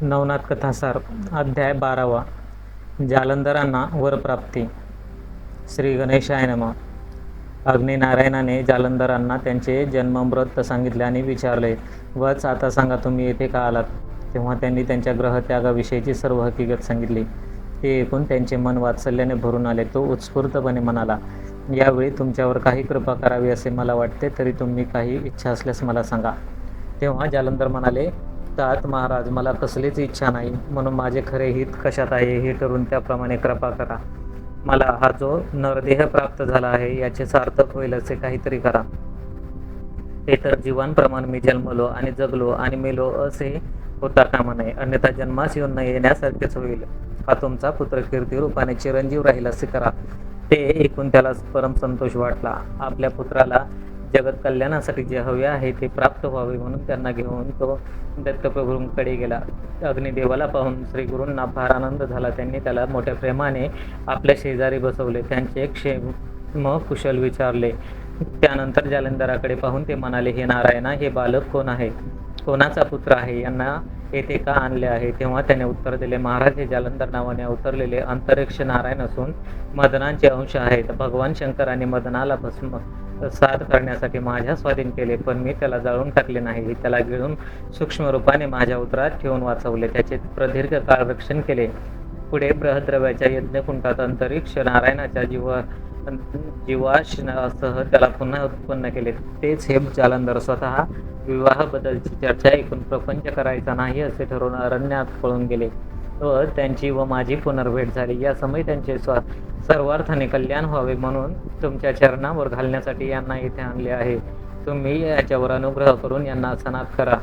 नवनाथ कथासार अध्याय बारावा. जालंधरांना वरप्राप्ती श्री गणेशाय नम. अग्निनारायणाने जालंधरांना त्यांचे जन्मव्रत सांगितले आणि विचारले वच आता सांगा तुम्ही येथे का आलात? तेव्हा त्यांनी त्यांच्या ग्रहत्यागाविषयीची सर्व हकीकत सांगितली. ते ऐकून त्यांचे मन वात्सल्याने भरून आले. तो उत्स्फूर्तपणे म्हणाला यावेळी तुमच्यावर काही कृपा करावी असे मला वाटते तरी तुम्ही काही इच्छा असल्यास मला सांगा. तेव्हा जालंधर म्हणाले म्हणतात महाराज मला कसलीच इच्छा नाही. म्हणून माझे खरे हित कशात आहे हे ठरून त्याप्रमाणे कृपा करा. मला हा जो नरदेह प्राप्त झाला आहे याचे सार्थक होईल असे काहीतरी करा. हे तर जीवांप्रमाणे मी जन्मलो आणि जगलो आणि मेलो असे होता कामा नये. अन्यथा जन्मास येऊन न येण्यासारखेच होईल. हा तुमचा पुत्र कीर्ती रूपाने चिरंजीव राहील असे करा. ते ऐकून त्याला परम संतोष वाटला. आपल्या पुत्राला जगत कल्याणासाठी जे हवे आहे ते प्राप्त व्हावे म्हणून त्यांना घेऊन तो दत्तप्रभूंकडे गेला. अग्निदेवाला पाहून श्री गुरूंना फार आनंद झाला. त्यांनी त्याला मोठ्या प्रेमाने आपल्या शेजारी बसवले. त्यांचे क्षेम कुशल विचारले. त्यानंतर जालंधराकडे पाहून ते म्हणाले हे नारायणा हे बालक कोण आहे? कोणाचा पुत्र आहे? यांना येथे का आणले आहे? तेव्हा त्याने उत्तर दिले महाराज हे जालंधर नावाने अवतरलेले अंतरिक्ष नारायण असून मदनांचे अंश आहेत. भगवान शंकराने मदनाला भस्म साध करण्यासाठी माझ्या स्वाधीन केले पण मी त्याला जाळून टाकले नाही. त्याला गिळून सूक्ष्म रूपाने माझ्या उदरात ठेवून वाचवले. त्याचे प्रदीर्घ काळ रक्षण केले. पुढे बृहद्रव्याच्या यज्ञकुंठात अंतरिक्ष नारायणाच्या जीव जीवाशनासह त्याला पुन्हा उत्पन्न केले. तेच हे जालंधर स्वतः विवाहाबद्दलची चर्चा ऐकून प्रपंच करायचा नाही असे ठरवून अरण्यात पळून गेले. व त्यांची व माझी पुनर्भेट झाली. या समय त्यांचे स्व सर्वार्थाने कल्याण व्हावे म्हणून तुमच्या चरणावर घालण्यासाठी यांना इथे आणले आहे. तुम्ही याच्यावर अनुग्रह करून यांना सनात करा.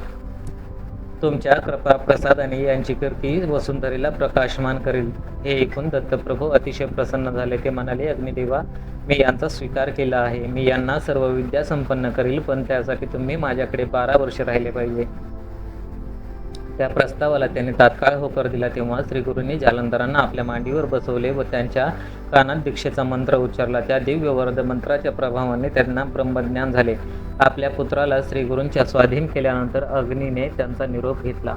तुमच्या कृपा प्रसादाने यांची कीर्ती वसुंधरीला प्रकाशमान करेल. हे ऐकून दत्तप्रभू अतिशय प्रसन्न झाले. ते म्हणाले अग्निदेवा मी यांचा स्वीकार केला आहे. मी यांना सर्व विद्या संपन्न करील पण त्यासाठी तुम्ही माझ्याकडे बारा वर्ष राहिले पाहिजे. त्या प्रस्तावाला त्यांनी तात्काळ होकार दिला तेव्हा श्रीगुरूंनी जालंधरांना आपल्या मांडीवर बसवले व त्यांच्या कानात दीक्षेचा मंत्र उच्चारला. त्या दिव्य वरद मंत्राच्या प्रभावाने त्यांना ब्रह्मज्ञान झाले. आपल्या पुत्राला श्रीगुरूंच्या स्वाधीन केल्यानंतर अग्नीने त्यांचा निरोप घेतला.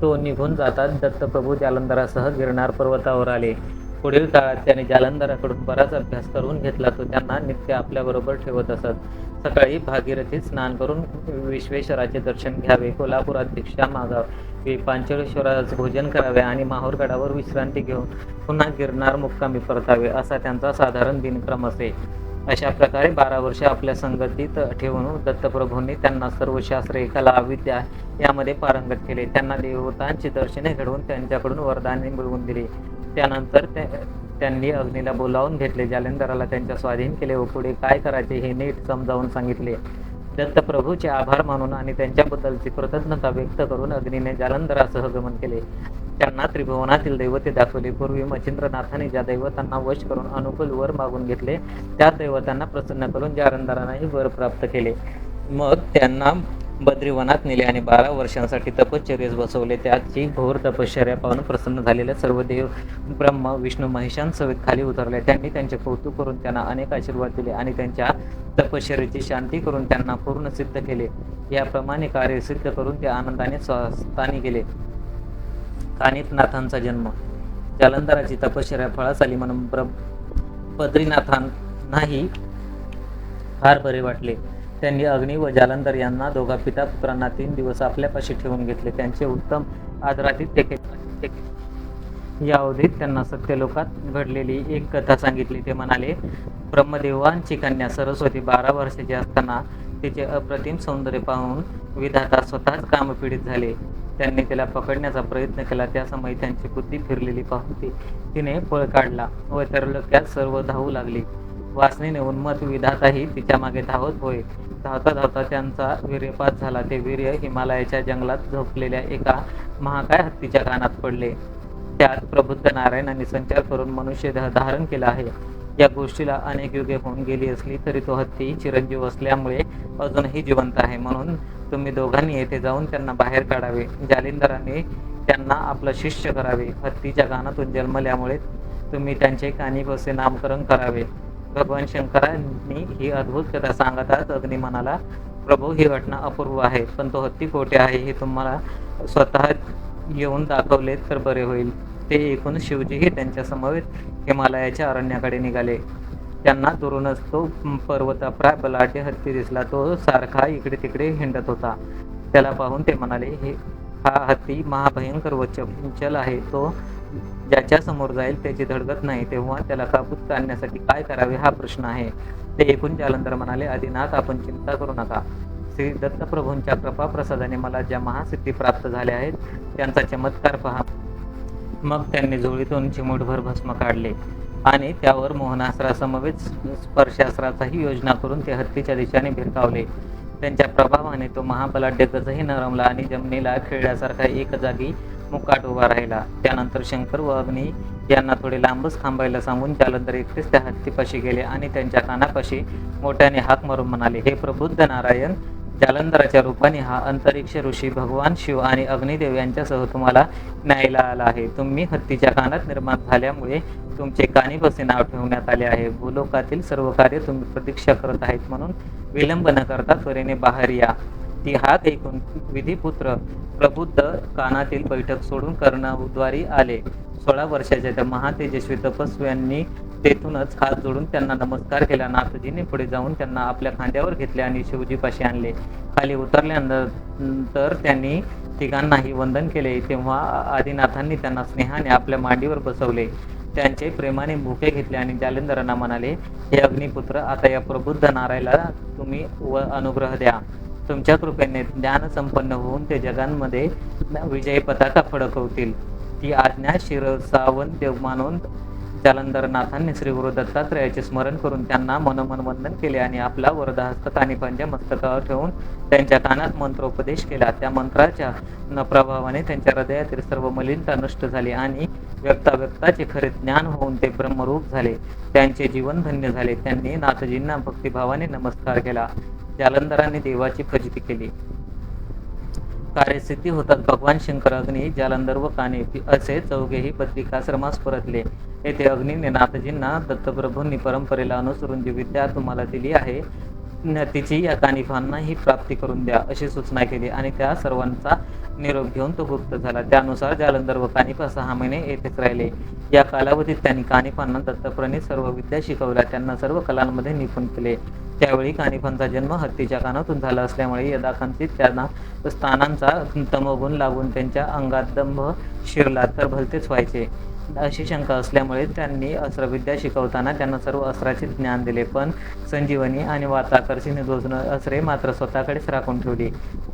तो निघून जाताच दत्तप्रभू जालंधरासह गिरणार पर्वतावर आले. पुढील काळात त्याने जालंधराकडून बराच अभ्यास करून घेतला तो त्यांना नित्य आपल्याबरोबर ठेवत असत. सकाळी भागीरथीत स्नान करून विश्वेश्वराचे दर्शन घ्यावे. कोल्हापुरात दीक्षा मागावे. पांचळेश्वराचे भोजन करावे आणि माहूरगडावर विश्रांती घेऊन पुन्हा गिरणार मुक्कामी परतावे असा त्यांचा साधारण दिनक्रम असे. अशा प्रकारे बारा वर्षे आपल्या संगतीत ठेवून दत्तप्रभूंनी त्यांना सर्व शास्त्रे कला विद्या यामध्ये पारंगत केले. त्यांना देवतांची दर्शने घडवून त्यांच्याकडून वरदाने मिळवून दिली. त्यानंतर ते त्यांनी अग्नीला बोलावून घेतले. जालंधराला त्यांच्या स्वाधीन केले. व पुढे काय करायचे हे नीट समजावून सांगितले. दत्तप्रभूचे आभार मानून आणि त्यांच्याबद्दलची कृतज्ञता व्यक्त करून अग्नीने जालंधरासह गमन केले. त्यांना त्रिभुवनातील दैवते दाखवली. पूर्वी मच्छिंद्रनाथाने ज्या दैवतांना वश करून अनुकूल वर मागून घेतले त्या दैवतांना प्रसन्न करून जालंधरांनाही वर प्राप्त केले. मग त्यांना बद्रीवनात नेले आणि बारा वर्षांसाठी तपश्चर्येस बसवले. त्याची घोर तपश्चर्या पाहून प्रसन्न झालेल्या सर्व देव ब्रह्म विष्णू महेशांसहित खाली उतरले. त्यांनी त्यांचे कौतुक करून त्यांना अनेक आशीर्वाद दिले आणि त्यांच्या तपश्चर्याची शांती करून त्यांना पूर्ण सिद्ध केले. याप्रमाणे कार्य सिद्ध करून ते आनंदाने स्वस्थानी गेले. कानितनाथांचा जन्म. जालंधराची तपश्चर्या फळास आली म्हणून ब्र बद्रीनाथांनाही फार बरे वाटले. त्यांनी अग्नी व जालंधर यांना दोघा पिता पुत्रांना तीन दिवस आपल्यापाशी ठेवून घेतले. त्यांचे उत्तम आदरातीत ते केले. या अवधीत त्यांना सत्यलोकात घडलेली एक कथा सांगितली. ते म्हणाले ब्रह्मदेवांची कन्या सरस्वती बारा वर्षाची असताना तिचे अप्रतिम सौंदर्य पाहून विधाता स्वतःच कामपीडित झाले. त्यांनी तिला पकडण्याचा प्रयत्न केला. त्या समयी त्यांची बुद्धी फिरलेली पाहून ती तिने पळ काढला व तरलोक्यात सर्व धावू लागली. वासनेने उन्मत विधाताही तिच्यामागे धावत होय. धावता धावता त्यांचा वीर्यपात झाला. ते वीर्य हिमालयाच्या जंगलात झोपलेल्या एका महाकाय हत्तीच्या कानात पडले. त्यात प्रबुद्ध नारायणाने संचार करून मनुष्य धारण केला आहे. या गोष्टीला अनेक युगे होऊन गेली असली तरी तो हत्ती चिरंजीव असल्यामुळे अजूनही जिवंत आहे. म्हणून तुम्ही दोघांनी येथे जाऊन त्यांना बाहेर काढावे. जालिंदराने त्यांना आपलं शिष्य करावे. हत्तीच्या कानातून जन्मल्यामुळे तुम्ही त्यांचे कानी बसे नामकरण करावे. भगवान शंकरांनी ही अद्भुत कथा सांगतात अग्नी म्हणाला प्रभू ही घटना अपूर्व आहे पण तो हत्ती कोठे आहे हे तुम्हाला स्वतः येऊन दाखवले तर बरे होईल. ते ऐकून शिवजीही त्यांच्या समवेत हिमालयाच्या अरण्याकडे निघाले. त्यांना दुरूनच तो पर्वताप्राय बलाटे हत्ती दिसला. तो सारखा इकडे तिकडे हिंडत होता. त्याला पाहून ते म्हणाले हे हा हत्ती महाभयंकर वचल आहे. तो ज्याच्या समोर जाईल त्याची धडगत नाही तेव्हा त्याला काबूत काढण्यासाठी काय करावे हा प्रश्न आहे. ते ऐकून जालंधर म्हणाले आदिनाथ आपण चिंता करू नका. श्री दत्तप्रभूंच्या कृपा प्रसादाने मला ज्या महासिद्धी प्राप्त झाल्या आहेत त्यांचा चमत्कार पहा. मग त्यांनी झोळीतून चिमूटभर भस्म काढले आणि त्यावर मोहनास्त्रासमवेत स्पर्शास्त्राचाही योजना करून ते हत्तीच्या दिशेने भिरकावले. त्यांच्या प्रभावाने तो महाबलाढ्य गजही नरमला आणि जमिनीला खेळल्यासारखा एक जागी मुकाट उभा राहिला. त्यानंतर शंकर व अग्नी यांना थोडे लांबच थांबायला सांगून जालंधर एकटेच त्या हत्तीपाशी गेले आणि त्यांच्या कानापाशी मोठ्याने हाक मारून म्हणाले हे प्रबुद्ध नारायण जालंधराच्या रूपाने हा अंतरिक्ष ऋषी भगवान शिव आणि अग्निदेव यांच्यासह तुम्हाला न्यायला आला आहे. तुम्ही हत्तीच्या कानात निर्माण झाल्यामुळे तुमचे कानिपसे नाव ठेवण्यात आले आहे. भूलोकातील सर्व कार्य तुम्ही प्रतीक्षा करत आहेत म्हणून विलंब न करता त्वरेने बाहेर या. ती हात ऐकून विधीपुत्र प्रबुद्ध कानातील बैठक सोडून कर्णद्वारी आले. सोळा वर्षाच्या त्या महातेजस्वी तपस्व्यांनी तेथूनच हात जोडून त्यांना नमस्कार केला. नाथजीने पुढे जाऊन त्यांना आपल्या खांद्यावर घेतले आणि शिवजीपाशी आणले. खाली उतरल्यानंतर त्यांनी तिघांनाही वंदन केले. तेव्हा आदिनाथांनी त्यांना स्नेहाने आपल्या मांडीवर बसवले. त्यांचे प्रेमाने भुके घेतले आणि जालिंदरांना म्हणाले हे अग्निपुत्र आता या प्रबुद्ध नारायला तुम्ही व अनुग्रह द्या. तुमच्या कृपेने ज्ञान संपन्न होऊन ते जगांमध्ये विजयी पताका फडकवतील. ती आज्ञा शिरसावन देव मानून जालंधरनाथांनी श्री गुरु दत्तात्रयाचे स्मरण करून त्यांना मनोमन वंदन केले आणि आपला वरदहस्तक आणि पंजा मस्तकावर ठेवून त्यांच्या कानात मंत्रोपदेश केला. त्या मंत्राच्या न प्रभावाने त्यांच्या हृदयातील सर्व मलिनता नष्ट झाली आणि व्यक्ताव्यक्ताचे खरे ज्ञान होऊन ते ब्रह्मरूप झाले. त्यांचे जीवन धन्य झाले. त्यांनी नाथजींना भक्तिभावाने नमस्कार केला. जालंधराने देवाची फजिती केली. कार्यसिद्धी होतात भगवान शंकर अग्नी जालंधर व काने असे चौघेही बद्रिकाश्रमास परतले. येथे अग्नीने नाथजींना दत्तप्रभूंनी परंपरेला अनुसरून जी विद्या तुम्हाला दिली आहे. तिची या कानिफांना ही प्राप्ती करून द्या अशी सूचना केली आणि त्या सर्वांचा निरोप घेऊन तो गुप्त झाला. त्यानुसार जालंधर व कानिफा सहा महिने येथेच राहिले. या कालावधीत त्यांनी कानिफांना दत्तप्रणी सर्व विद्या शिकवल्या. त्यांना सर्व कलांमध्ये निपुण केले. त्यावेळी कानिफांचा जन्म हत्तीच्या कानातून झाला असल्यामुळे यदाकांतीत त्यांना स्थानांचा तमगुण लागून त्यांच्या अंगात दंभ शिरला तर भलतेच व्हायचे. अशी शंका असल्यामुळे त्यांनी अस्त्रविद्या शिकवताना त्यांना सर्व अस्त्राचे ज्ञान दिले पण संजीवनी आणि वाताकर्षणी दोजन अस्त्रे मात्र स्वतःकडेच राखून ठेवली.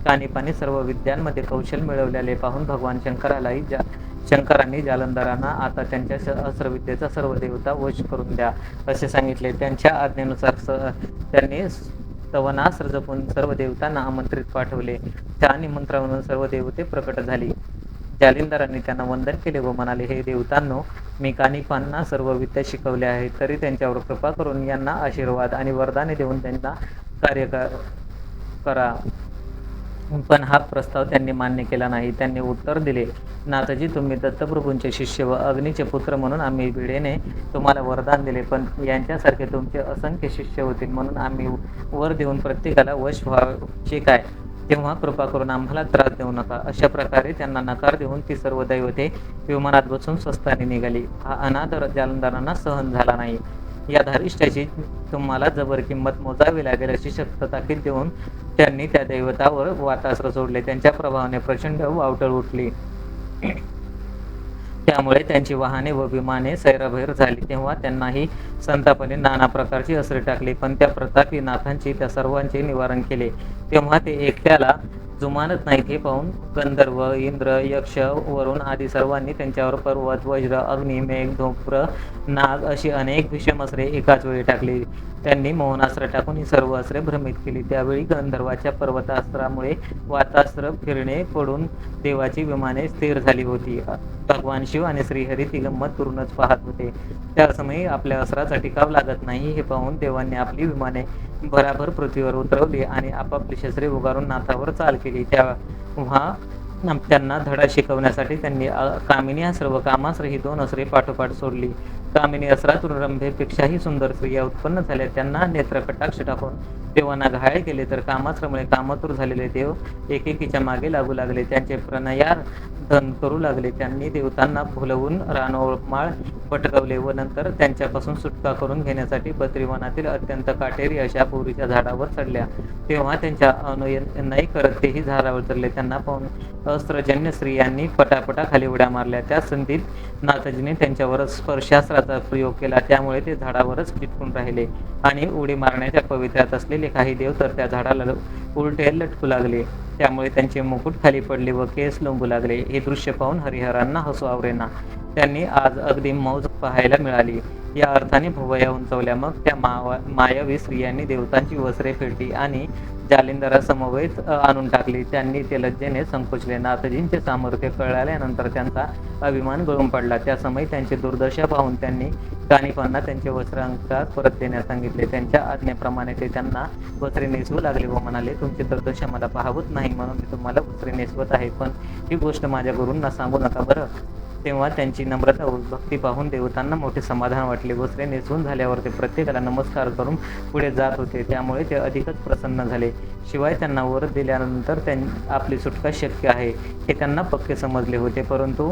कानिपाने सर्व विद्यांमध्ये कौशल मिळवलेले पाहून भगवान शंकरालाही जा शंकरांनी जालंधरांना आता त्यांच्या अस्त्रविद्येचा सर्व देवता वश करून द्या असे सांगितले. त्यांच्या आज्ञेनुसार स- त्यांनी तवनास्त्र जपून सर्व देवतांना आमंत्रित पाठवले. त्या निमंत्रणावरून सर्व देवते प्रकट झाली. जालिंदरांनी त्यांना वंदन केले व म्हणाले हे देवतांनो मी कानिपांना सर्व विद्या शिकवल्या आहेत तरी त्यांच्यावर कृपा करून यांना आशीर्वाद आणि वरदाने देऊन त्यांना कार्य करा. पण हा प्रस्ताव त्यांनी मान्य केला नाही. त्यांनी उत्तर दिले नाथजी तुम्ही दत्तप्रभूंचे शिष्य व अग्नीचे पुत्र म्हणून आम्ही भिडेने तुम्हाला वरदान दिले पण यांच्यासारखे तुमचे असंख्य शिष्य होतील म्हणून आम्ही वर देऊन प्रत्येकाला वश व्हायचे काय? तेव्हा कृपा करून आम्हाला त्रास देऊ नका. अशा प्रकारे त्यांना नकार देऊन ती सर्व दैवते विमानात बसून स्वस्ताने निघाली. हा अनादर जालंदारांना सहन झाला नाही. या धारिष्ठाची तुम्हाला जबर किंमत मोजावी लागेल अशी शक्त की देऊन त्यांनी त्या दैवतावर वातास्त्र सोडले. त्यांच्या प्रभावाने प्रचंड वावटळ उठली. त्यामुळे त्यांची वाहने व विमाने सैराभैर झाली. तेव्हा त्यांनाही संतापाने नाना प्रकारची असरे टाकली. पण त्या प्रतापी नाथांची त्या सर्वांचे निवारण केले. तेव्हा ते एकट्याला जुमानत नाहीत हे पाहून गंधर्व इंद्र यक्ष वरुण आदी सर्वांनी त्यांच्यावर पर्वत वज्र अग्नी मेघ धोप्र नाग अशी अनेक भीषम अस्त्रे एकाच वेळी टाकली. त्यांनी मोहनास्त्र टाकून ही सर्व अस्त्रे भ्रमित केली. त्यावेळी गंधर्वाच्या पर्वतास्त्रामुळे वातास्त्र फिरणे पडून देवाची विमाने स्थिर झाली होती. भगवान शिव आणि श्रीहरी ती गंमत पाहत होते. त्यासमयी आपल्या अस्त्राचा टिकाव लागत नाही हे पाहून देवांनी आपली विमाने भराभर पृथ्वीवर उतरवली आणि आपापली शस्त्रे उगारून नाथावर चाल केली. तेव्हा त्यांना धडा शिकवण्यासाठी त्यांनी कामिनी या व कामास्त्र ही दोन अस्त्रे पाठोपाठ सोडली. कामिनी अस्त्रातून रंभेपेक्षाही सुंदर स्त्रिया उत्पन्न झाल्या. त्यांना नेत्र कटाक्ष टाकून देवांना घायल केले तर कामास्त्रामुळे कामातूर झालेले देव एकेकीच्या मागे लागू लागले. त्यांचे प्रणयार धन करू लागले. त्यांनी देवतांना भुलवून रानोळमाळ पटकवले व नंतर त्यांच्यापासून सुटका करून घेण्यासाठी बद्रीवनातील अत्यंत काटेरी अशा बोरीच्या झाडावर चढल्या. तेव्हा त्यांच्या अनुनयही करत तेही झाडावर चढले. त्यांना पाहून अस्त्रजन्य स्त्रियांनी पटापटा खाली उड्या मारल्या. त्या संधीत नाथजीने त्यांच्यावर स्पर्शास्त्राचा प्रयोग केला. त्यामुळे ते झाडावरच चिटकून राहिले आणि उडी मारण्याच्या पवित्र्यात असलेले काही देव तर त्या झाडाला उलटे लटकू लागले. त्यामुळे त्यांचे मुकुट खाली पडले व केस लोंबू लागले. हे दृश्य पाहून हरिहरांना हसू आवरेना. त्यांनी आज अगदी मौज पाहायला मिळाली. या अर्थाने भुवया उंचवल्या. मग त्या मावा मायावी स्त्रियांनी देवतांची वस्त्रे फिरली आणि जालिंदरासमवेत आणून टाकली. त्यांनी ते लज्जेने संकोचले. नाथजींचे सामर्थ्य कळल्यानंतर त्यांचा अभिमान गळून पडला. त्यासमयी त्यांची दुर्दशा पाहून त्यांनी कानिपांना त्यांचे वस्त्र अंकात परत देण्यास सांगितले. त्यांच्या आज्ञेप्रमाणे ते त्यांना वस्त्रे नेसवू लागले व म्हणाले तुमची दुर्दशा मला पाहावत नाही. म्हणून मी तुम्हाला वस्त्रे नेसवत आहे. पण ही गोष्ट माझ्या गुरूंना सांगू नका बरं. तेव्हा त्यांची नम्रता भक्ती पाहून देवतांना मोठे समाधान वाटले. वस्त्रे नेसून झाल्यावर ते प्रत्येकाला नमस्कार करून पुढे जात होते. त्यामुळे ते अधिकच प्रसन्न झाले. शिवाय त्यांना वर दिल्यानंतर त्यां आपली सुटका शक्य आहे हे त्यांना पक्के समजले होते. परंतु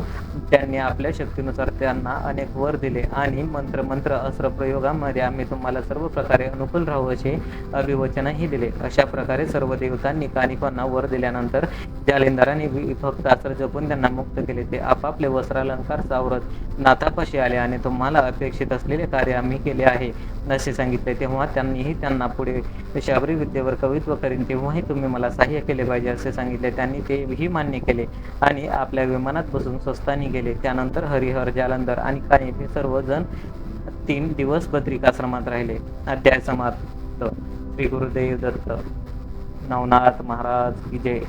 त्यांनी आपल्या शक्तीनुसार त्यांना अनेक वर दिले आणि मंत्र मंत्र अस्त्र प्रयोगामध्ये आम्ही तुम्हाला सर्व प्रकारे अनुकूल राहू असे अभिवचनही दिले. अशा प्रकारे सर्व देवतांनी कानिकांना वर दिल्यानंतर जालिंदराने फक्त अस्त्र जपून त्यांना मुक्त केले. ते आपापले अलंकार सावरत नाथापाशी आले आणि तुम्हाला अपेक्षित असलेले कार्य आम्ही केले आहे असे सांगितले. तेव्हा त्यांनीही त्यांना पुढे शबरी विद्येवर कवित्व करीन तेव्हाही तुम्ही मला सहाय्य केले पाहिजे असे सांगितले. त्यांनी तेही मान्य केले आणि आपल्या विमानात बसून स्वस्तानी गेले. त्यानंतर हरिहर जालंधर आणि काने हे सर्वजण तीन दिवस बद्रिकाश्रमात राहिले. अध्याय समाप्त. श्री गुरुदेव दत्त. नवनाथ महाराज की जय.